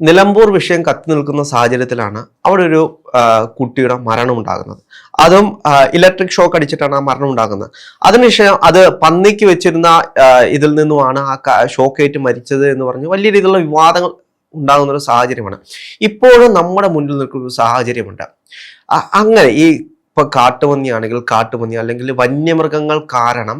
നിലമ്പൂർ വിഷയം കത്തി നിൽക്കുന്ന സാഹചര്യത്തിലാണ് അവിടെ ഒരു കുട്ടിയുടെ മരണം ഉണ്ടാകുന്നത് അതും ഇലക്ട്രിക് ഷോക്ക് അടിച്ചിട്ടാണ് ആ മരണം ഉണ്ടാകുന്നത് അതിനുശേഷം അത് പന്നിക്ക് വെച്ചിരുന്ന ഇതിൽ നിന്നുമാണ് ആ ഷോക്ക് ഏറ്റ് മരിച്ചത് എന്ന് പറഞ്ഞ് വലിയ രീതിയിലുള്ള വിവാദങ്ങൾ ഉണ്ടാകുന്ന ഒരു സാഹചര്യമാണ്. ഇപ്പോഴും നമ്മുടെ മുന്നിൽ നിൽക്കുന്ന ഒരു സാഹചര്യമുണ്ട്. അങ്ങനെ ഈ ഇപ്പൊ കാട്ടുപന്നിയാണെങ്കിൽ കാട്ടുപന്നി അല്ലെങ്കിൽ വന്യമൃഗങ്ങൾ കാരണം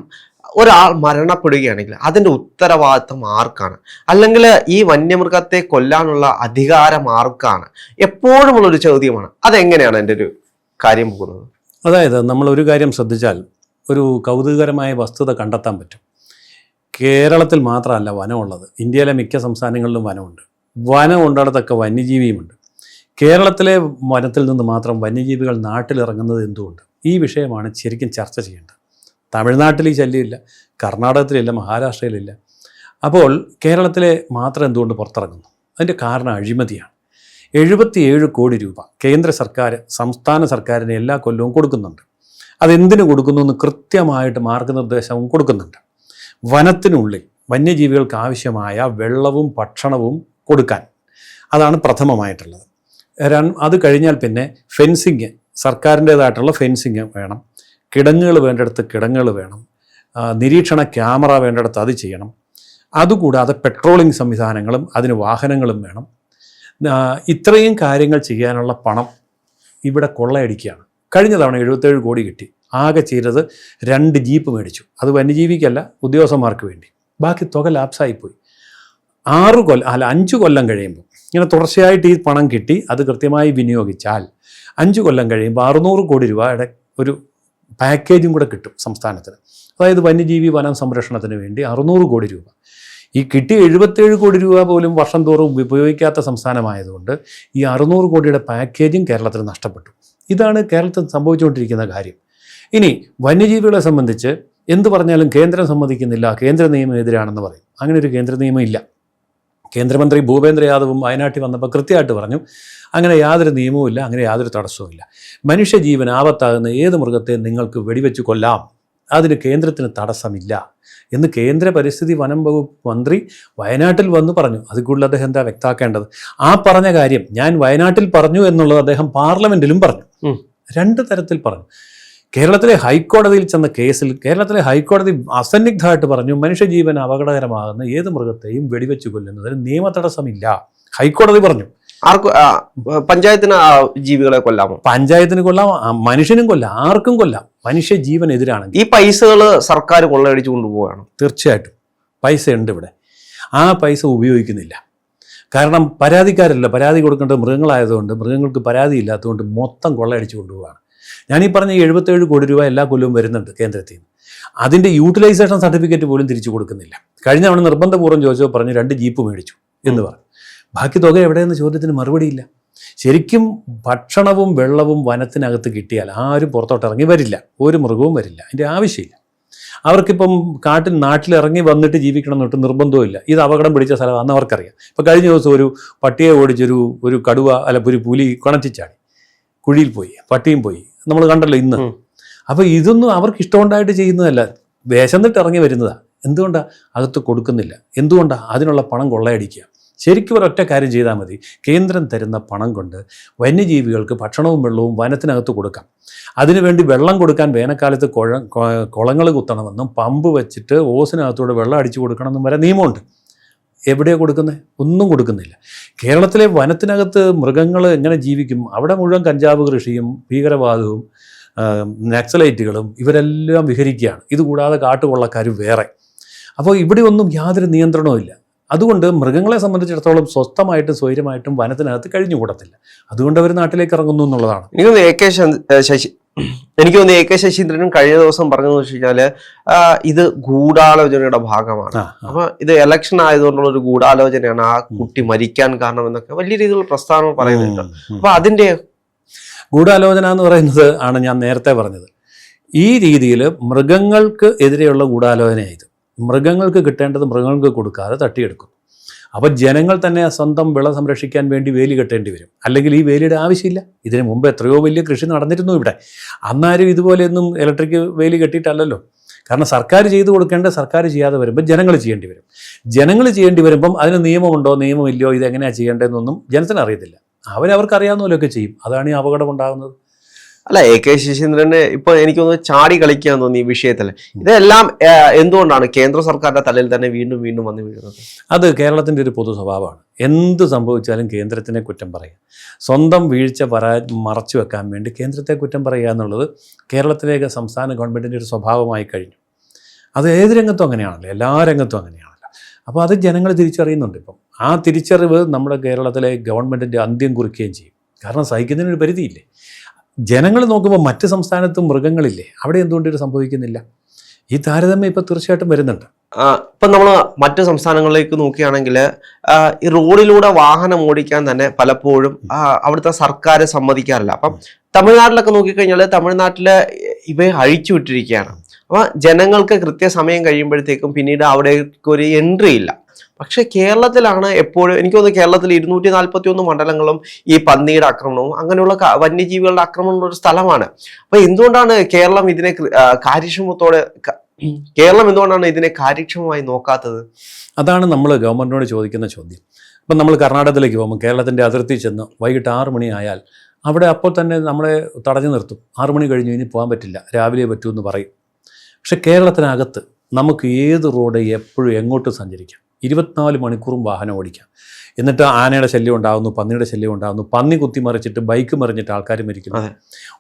ഒരാൾ മരണപ്പെടുകയാണെങ്കിൽ അതിന്റെ ഉത്തരവാദിത്തം ആർക്കാണ്? അല്ലെങ്കിൽ ഈ വന്യമൃഗത്തെ കൊല്ലാനുള്ള അധികാരം ആർക്കാണ്? എപ്പോഴുമുള്ള ഒരു ചോദ്യമാണ്. അതെങ്ങനെയാണ് എന്റെ ഒരു കാര്യം പോകുന്നത്? അതായത് നമ്മൾ ഒരു കാര്യം ശ്രദ്ധിച്ചാൽ ഒരു കൗതുകകരമായ വസ്തുത കണ്ടെത്താൻ പറ്റും. കേരളത്തിൽ മാത്രമല്ല വനമുള്ളത്. ഇന്ത്യയിലെ മിക്ക സംസ്ഥാനങ്ങളിലും വനമുണ്ട്. വനം ഉണ്ടടത്തൊക്കെ വന്യജീവിയുമുണ്ട്. കേരളത്തിലെ വനത്തിൽ നിന്ന് മാത്രം വന്യജീവികൾ നാട്ടിലിറങ്ങുന്നത് എന്തുകൊണ്ട്? ഈ വിഷയമാണ് ശരിക്കും ചർച്ച ചെയ്യേണ്ടത്. തമിഴ്നാട്ടിൽ ഈ ശല്യമില്ല കർണാടകത്തിലില്ല മഹാരാഷ്ട്രയിലില്ല. അപ്പോൾ കേരളത്തിലെ മാത്രം എന്തുകൊണ്ട് പുറത്തിറങ്ങുന്നു? അതിന്റെ കാരണം അഴിമതിയാണ്. എഴുപത്തിയേഴ് കോടി രൂപ കേന്ദ്ര സർക്കാർ സംസ്ഥാന സർക്കാരിന് എല്ലാ കൊല്ലവും കൊടുക്കുന്നുണ്ട്. അതെന്തിനു കൊടുക്കുന്നു എന്ന് കൃത്യമായിട്ട് മാർഗനിർദ്ദേശവും കൊടുക്കുന്നുണ്ട്. വനത്തിനുള്ളിൽ വന്യജീവികൾക്ക് ആവശ്യമായ വെള്ളവും ഭക്ഷണവും കൊടുക്കാൻ. അതാണ് പ്രഥമമായിട്ടുള്ളത്. അത് കഴിഞ്ഞാൽ പിന്നെ ഫെൻസിങ് സർക്കാരിന്റേതായിട്ടുള്ള ഫെൻസിങ് വേണം. കിടങ്ങുകൾ വേണ്ടിടത്ത് കിടങ്ങുകൾ വേണം. നിരീക്ഷണ ക്യാമറ വേണ്ടിടത്ത് അത് ചെയ്യണം. അതുകൂടാതെ പെട്രോളിംഗ് സംവിധാനങ്ങളും അതിന് വാഹനങ്ങളും വേണം. ഇത്രയും കാര്യങ്ങൾ ചെയ്യാനുള്ള പണം ഇവിടെ കൊള്ളയടിക്കുകയാണ്. കഴിഞ്ഞ തവണ എഴുപത്തേഴ് കോടി കിട്ടി. ആകെ ചെയ്തത് രണ്ട് ജീപ്പ് മേടിച്ചു. അത് വന്യജീവിക്കല്ല ഉദ്യോഗസ്ഥന്മാർക്ക് വേണ്ടി. ബാക്കി തുക ലാപ്സായിപ്പോയി. ആറ് കൊല്ലം അല്ല അഞ്ച് കൊല്ലം കഴിയുമ്പോൾ ഇങ്ങനെ തുടർച്ചയായിട്ട് ഈ പണം കിട്ടി അത് കൃത്യമായി വിനിയോഗിച്ചാൽ അഞ്ച് കൊല്ലം കഴിയുമ്പോൾ അറുന്നൂറ് കോടി രൂപയുടെ ഒരു പാക്കേജും കൂടെ കിട്ടും സംസ്ഥാനത്തിന്. അതായത് വന്യജീവി വനം സംരക്ഷണത്തിന് വേണ്ടി അറുന്നൂറ് കോടി രൂപ. ഈ കിട്ടിയ എഴുപത്തേഴ് കോടി രൂപ പോലും വർഷം തോറും ഉപയോഗിക്കാത്ത സംസ്ഥാനമായതുകൊണ്ട് ഈ അറുന്നൂറ് കോടിയുടെ പാക്കേജും കേരളത്തിൽ നഷ്ടപ്പെട്ടു. ഇതാണ് കേരളത്തിൽ സംഭവിച്ചുകൊണ്ടിരിക്കുന്ന കാര്യം. ഇനി വന്യജീവികളെ സംബന്ധിച്ച് എന്ത് പറഞ്ഞാലും കേന്ദ്രം സമ്മതിക്കുന്നില്ല കേന്ദ്ര നിയമം എതിരാണെന്ന് പറയും. അങ്ങനെ ഒരു കേന്ദ്ര നിയമം ഇല്ല. കേന്ദ്രമന്ത്രി ഭൂപേന്ദ്ര യാദവും വയനാട്ടിൽ വന്നപ്പോൾ കൃത്യമായിട്ട് പറഞ്ഞു അങ്ങനെ യാതൊരു നിയമവുമില്ല അങ്ങനെ യാതൊരു തടസ്സവുമില്ല. മനുഷ്യജീവൻ ആപത്താകുന്ന ഏത് മൃഗത്തെ നിങ്ങൾക്ക് വെടിവെച്ച് കൊല്ലാം? അതിന് കേന്ദ്രത്തിന് തടസ്സമില്ല. എന്ന് കേന്ദ്ര പരിസ്ഥിതി വനം വകുപ്പ് മന്ത്രി വയനാട്ടിൽ വന്ന് പറഞ്ഞു. അത് കൂടുതൽ അദ്ദേഹം എന്താ വ്യക്തമാക്കേണ്ടത്? ആ പറഞ്ഞ കാര്യം ഞാൻ വയനാട്ടിൽ പറഞ്ഞു എന്നുള്ളത് അദ്ദേഹം പാർലമെന്റിലും പറഞ്ഞു. രണ്ട് തരത്തിൽ പറഞ്ഞു. കേരളത്തിലെ ഹൈക്കോടതിയിൽ ചെന്ന കേസിൽ കേരളത്തിലെ ഹൈക്കോടതി അസന്നിഗ്ധമായിട്ട് പറഞ്ഞു മനുഷ്യജീവൻ അപകടകരമാകുന്ന ഏത് മൃഗത്തെയും വെടിവെച്ച് കൊല്ലുന്നതിന് നിയമ തടസ്സമില്ല. ഹൈക്കോടതി പറഞ്ഞു. ആർക്കും പഞ്ചായത്തിന് ജീവികളെ കൊല്ലാമോ പഞ്ചായത്തിന് കൊല്ലാം മനുഷ്യനും കൊല്ലാം ആർക്കും കൊല്ലാം. മനുഷ്യ ജീവൻ എതിരാണ് ഈ പൈസകൾ സർക്കാർ കൊള്ളയടിച്ചു കൊണ്ടുപോവുകയാണ്. തീർച്ചയായിട്ടും. പൈസ ഉണ്ട് ഇവിടെ. ആ പൈസ ഉപയോഗിക്കുന്നില്ല. കാരണം പരാതിക്കാരല്ല പരാതി കൊടുക്കേണ്ടത് മൃഗങ്ങളായതുകൊണ്ട് മൃഗങ്ങൾക്ക് പരാതി ഇല്ലാത്തതുകൊണ്ട് മൊത്തം കൊള്ളയടിച്ചു കൊണ്ടുപോവാണ് ഞാൻ ഈ പറഞ്ഞ എഴുപത്തേഴ് കോടി രൂപ എല്ലാ കൊല്ലവും വരുന്നുണ്ട് കേന്ദ്രത്തിൽ നിന്ന്. അതിന്റെ യൂട്ടിലൈസേഷൻ സർട്ടിഫിക്കറ്റ് പോലും തിരിച്ചു കൊടുക്കുന്നില്ല. കഴിഞ്ഞ തവണ നിർബന്ധപൂർവം ചോദിച്ചോ പറഞ്ഞു രണ്ട് ജീപ്പ് മേടിച്ചു എന്ന് പറഞ്ഞു. ബാക്കി തുക എവിടെയെന്ന ചോദ്യത്തിന് മറുപടിയില്ല. ശരിക്കും ഭക്ഷണവും വെള്ളവും വനത്തിനകത്ത് കിട്ടിയാൽ ആരും പുറത്തോട്ട് ഇറങ്ങി വരില്ല. ഒരു മൃഗവും വരില്ല. അതിന്റെ ആവശ്യമില്ല. അവർക്കിപ്പം കാട്ടിൽ നാട്ടിലിറങ്ങി വന്നിട്ട് ജീവിക്കണം എന്നിട്ട് നിർബന്ധവുമില്ല. ഇത് അപകടം പിടിച്ച സ്ഥലമാണെന്ന് അവർക്കറിയാം. ഇപ്പോൾ കഴിഞ്ഞ ദിവസം ഒരു പട്ടിയെ ഓടിച്ചൊരു ഒരു കടുവ അല്ല ഒരു പുലി കുണച്ചിച്ചാടി. കുഴിയിൽ പോയി. പട്ടിയും പോയി. നമ്മൾ കണ്ടല്ലോ ഇന്ന്. അപ്പൊ അപ്പോൾ ഇതൊന്നും അവർക്ക് ഇഷ്ടമുണ്ടായിട്ട് ചെയ്യുന്നതല്ല. വിശന്നിട്ട് ഇറങ്ങി വരുന്നതാ. എന്തുകൊണ്ടാണ് അകത്ത് കൊടുക്കുന്നില്ല. എന്തുകൊണ്ടാണ് അതിനുള്ള പണം കൊള്ളയടിക്കുക. ശരിക്കും ഒരൊറ്റ കാര്യം ചെയ്താൽ മതി. കേന്ദ്രം തരുന്ന പണം കൊണ്ട് വന്യജീവികൾക്ക് ഭക്ഷണവും വെള്ളവും വനത്തിനകത്ത് കൊടുക്കാം. അതിനുവേണ്ടി വെള്ളം കൊടുക്കാൻ വേനൽക്കാലത്ത് കുഴ കുളങ്ങൾ കുത്തണമെന്നും പമ്പ് വെച്ചിട്ട് ഓസിനകത്തൂടെ വെള്ളം അടിച്ചു കൊടുക്കണമെന്നും വരെ നിയമമുണ്ട്. എവിടെയാണ് കൊടുക്കുന്നത്? ഒന്നും കൊടുക്കുന്നില്ല. കേരളത്തിലെ വനത്തിനകത്ത് മൃഗങ്ങൾ എങ്ങനെ ജീവിക്കും? അവിടെ മുഴുവൻ കഞ്ചാവ് കൃഷിയും ഭീകരവാദവും നക്സലൈറ്റുകളും ഇവരെല്ലാം വിഹരിക്കുകയാണ്. ഇതുകൂടാതെ കാട്ടുകൊള്ളക്കാരും വേറെ. അപ്പോൾ ഇവിടെ ഒന്നും യാതൊരു നിയന്ത്രണവും ഇല്ല. അതുകൊണ്ട് മൃഗങ്ങളെ സംബന്ധിച്ചിടത്തോളം സ്വസ്ഥമായിട്ടും സ്വൈര്യമായിട്ടും വനത്തിനകത്ത് കഴിഞ്ഞുകൂടത്തില്ല. അതുകൊണ്ട് അവർ നാട്ടിലേക്ക് ഇറങ്ങുന്നു എന്നുള്ളതാണ്. തോന്നുന്നു എ കെ ശശി എനിക്ക് തോന്നുന്നു എ കെ ശശീന്ദ്രനും കഴിഞ്ഞ ദിവസം പറഞ്ഞതെന്ന് വെച്ച് കഴിഞ്ഞാൽ ഇത് ഗൂഢാലോചനയുടെ ഭാഗമാണ്. അപ്പൊ ഇത് ഇലക്ഷൻ ആയതുകൊണ്ടുള്ള ഒരു ഗൂഢാലോചനയാണ് ആ കുട്ടി മരിക്കാൻ കാരണം എന്നൊക്കെ വലിയ രീതിയിലുള്ള പ്രസ്താവന പറയുന്നുണ്ട്. അപ്പൊ അതിന്റെ ഗൂഢാലോചന എന്ന് പറയുന്നത് ആണ് ഞാൻ നേരത്തെ പറഞ്ഞത്. ഈ രീതിയിൽ മൃഗങ്ങൾക്ക് എതിരെയുള്ള ഗൂഢാലോചനയായത് മൃഗങ്ങൾക്ക് കിട്ടേണ്ടത് മൃഗങ്ങൾക്ക് കൊടുക്കാതെ തട്ടിയെടുക്കും. അപ്പോൾ ജനങ്ങൾ തന്നെ സ്വന്തം വിള സംരക്ഷിക്കാൻ വേണ്ടി വേലി കെട്ടേണ്ടി വരും. അല്ലെങ്കിൽ ഈ വേലിയുടെ ആവശ്യമില്ല. ഇതിന് മുമ്പ് എത്രയോ വലിയ കൃഷി നടന്നിരുന്നു ഇവിടെ. അന്നാരും ഇതുപോലെയൊന്നും ഇലക്ട്രിക് വേലി കെട്ടിയിട്ടല്ലല്ലോ. കാരണം സർക്കാർ ചെയ്തു കൊടുക്കേണ്ട സർക്കാർ ചെയ്യാതെ വരുമ്പോൾ ജനങ്ങൾ ചെയ്യേണ്ടി വരും. ജനങ്ങൾ ചെയ്യേണ്ടി വരുമ്പം അതിന് നിയമമുണ്ടോ നിയമമില്ലയോ ഇത് എങ്ങനെയാണ് ചെയ്യേണ്ടതെന്നൊന്നും ജനത്തിന് അറിയത്തില്ല. അവരവർക്ക് അറിയാവുന്ന പോലെയൊക്കെ ചെയ്യും. അതാണ് ഈ അപകടം ഉണ്ടാകുന്നത് അല്ല എ കെ ശശീന്ദ്രന് ഇപ്പൊ എനിക്ക് തോന്നുന്നു ചാടി കളിക്കാൻ തോന്നി ഈ വിഷയത്തിൽ ഇതെല്ലാം എന്തുകൊണ്ടാണ് കേന്ദ്ര സർക്കാരിന്റെ തലയിൽ തന്നെ വീണ്ടും വീണ്ടും വന്ന് വീഴുന്നത്? അത് കേരളത്തിന്റെ ഒരു പൊതു സ്വഭാവമാണ്. എന്ത് സംഭവിച്ചാലും കേന്ദ്രത്തിനെ കുറ്റം പറയുക. സ്വന്തം വീഴ്ച പരാ മറച്ചു വെക്കാൻ വേണ്ടി കേന്ദ്രത്തെ കുറ്റം പറയുക എന്നുള്ളത് കേരളത്തിലേക്ക് സംസ്ഥാന ഗവൺമെന്റിന്റെ ഒരു സ്വഭാവമായി കഴിഞ്ഞു. അത് ഏത് രംഗത്തും അങ്ങനെയാണല്ലോ. എല്ലാ രംഗത്തും അങ്ങനെയാണല്ലോ. അപ്പോൾ അത് ജനങ്ങൾ തിരിച്ചറിയുന്നുണ്ട് ഇപ്പം. ആ തിരിച്ചറിവ് നമ്മുടെ കേരളത്തിലെ ഗവൺമെന്റിന്റെ അന്ത്യം കുറിക്കുകയും ചെയ്യും. കാരണം സഹിക്കുന്നതിനൊരു പരിധിയില്ലേ? ജനങ്ങൾ നോക്കുമ്പോൾ മറ്റ് സംസ്ഥാനത്തും മൃഗങ്ങളില്ലേ? അവിടെ എന്തുകൊണ്ട് ഇത് സംഭവിക്കുന്നില്ല? ഈ താരതമ്യം ഇപ്പം തീർച്ചയായിട്ടും വരുന്നുണ്ട്. ഇപ്പം നമ്മൾ മറ്റ് സംസ്ഥാനങ്ങളിലേക്ക് നോക്കുകയാണെങ്കിൽ ഈ റോഡിലൂടെ വാഹനം ഓടിക്കാൻ തന്നെ പലപ്പോഴും അവിടുത്തെ സർക്കാർ സമ്മതിക്കാറില്ല. അപ്പം തമിഴ്നാട്ടിലൊക്കെ നോക്കിക്കഴിഞ്ഞാൽ തമിഴ്നാട്ടിൽ ഇവയെ അഴിച്ചു വിട്ടിരിക്കുകയാണ്. അപ്പം ജനങ്ങൾക്ക് കൃത്യസമയം കഴിയുമ്പോഴത്തേക്കും പിന്നീട് അവിടേക്ക് ഒരു എൻട്രി ഇല്ല. പക്ഷെ കേരളത്തിലാണ് എപ്പോഴും എനിക്ക് തോന്നുന്നു കേരളത്തിൽ ഇരുന്നൂറ്റി നാൽപ്പത്തി ഒന്ന് മണ്ഡലങ്ങളും ഈ പന്നിയുടെ ആക്രമണവും അങ്ങനെയുള്ള വന്യജീവികളുടെ ആക്രമണമുള്ള ഒരു സ്ഥലമാണ്. അപ്പൊ എന്തുകൊണ്ടാണ് കേരളം ഇതിനെ കാര്യക്ഷമത്തോടെ കേരളം എന്തുകൊണ്ടാണ് ഇതിനെ കാര്യക്ഷമമായി നോക്കാത്തത്? അതാണ് നമ്മൾ ഗവൺമെന്റിനോട് ചോദിക്കുന്ന ചോദ്യം. ഇപ്പം നമ്മൾ കർണാടകത്തിലേക്ക് പോകുമ്പോൾ കേരളത്തിന്റെ അതിർത്തി ചെന്ന് വൈകിട്ട് ആറ് മണിയായാൽ അവിടെ അപ്പോൾ തന്നെ നമ്മളെ തടഞ്ഞു നിർത്തും. ആറു മണി കഴിഞ്ഞ് ഇനി പോകാൻ പറ്റില്ല രാവിലെ പറ്റൂ എന്ന് പറയും. പക്ഷെ കേരളത്തിനകത്ത് നമുക്ക് ഏത് റോഡ് എപ്പോഴും എങ്ങോട്ടും സഞ്ചരിക്കാം? ഇരുപത്തിനാല് മണിക്കൂറും വാഹനം ഓടിക്കാം. എന്നിട്ട് ആനയുടെ ശല്യം ഉണ്ടാകുന്നു പന്നിയുടെ ശല്യം ഉണ്ടാകുന്നു പന്നി കുത്തിമറിച്ചിട്ട് ബൈക്ക് മറിഞ്ഞിട്ട് ആൾക്കാർ മരിക്കുന്നു.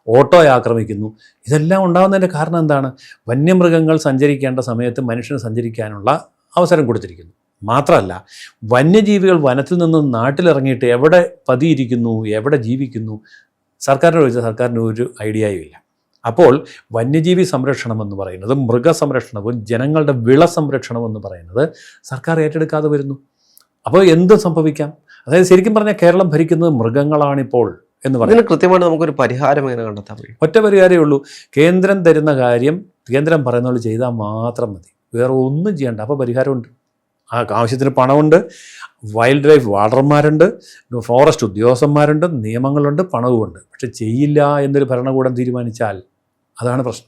ഓട്ടോയെ ആക്രമിക്കുന്നു. ഇതെല്ലാം ഉണ്ടാകുന്നതിന്റെ കാരണം എന്താണ്? വന്യമൃഗങ്ങൾ സഞ്ചരിക്കേണ്ട സമയത്ത് മനുഷ്യന് സഞ്ചരിക്കാനുള്ള അവസരം കൊടുത്തിരിക്കുന്നു. മാത്രമല്ല വന്യജീവികൾ വനത്തിൽ നിന്ന് നാട്ടിലിറങ്ങിയിട്ട് എവിടെ പതിയിരിക്കുന്നു എവിടെ ജീവിക്കുന്നു സർക്കാരിനോട് ചോദിച്ചാൽ സർക്കാരിന് ഒരു ഐഡിയയും ഇല്ല. അപ്പോൾ വന്യജീവി സംരക്ഷണം എന്ന് പറയുന്നത് മൃഗസംരക്ഷണവും ജനങ്ങളുടെ വിള സംരക്ഷണം എന്ന് പറയുന്നത് സർക്കാർ ഏറ്റെടുക്കാതെ വരുന്നു. അപ്പോൾ എന്ത് സംഭവിക്കാം? അതായത് ശരിക്കും പറഞ്ഞാൽ കേരളം ഭരിക്കുന്നത് മൃഗങ്ങളാണിപ്പോൾ എന്ന് പറയുന്നത് കൃത്യമായിട്ട് നമുക്കൊരു പരിഹാരം എങ്ങനെ കണ്ടെത്താൻ കഴിയും? ഒറ്റ പരിഹാരമേ ഉള്ളൂ. കേന്ദ്രം തരുന്ന കാര്യം കേന്ദ്രം പറയുന്ന പോലെ ചെയ്താൽ മാത്രം മതി. വേറെ ഒന്നും ചെയ്യണ്ട. അപ്പോൾ പരിഹാരമുണ്ട്. ആ ആവശ്യത്തിന് പണമുണ്ട്. വൈൽഡ് ലൈഫ് വാർഡർമാരുണ്ട്. ഫോറസ്റ്റ് ഉദ്യോഗസ്ഥന്മാരുണ്ട്. നിയമങ്ങളുണ്ട്. പണവുമുണ്ട്. പക്ഷെ ചെയ്യില്ല എന്നൊരു ഭരണകൂടം തീരുമാനിച്ചാൽ അതാണ് പ്രശ്നം.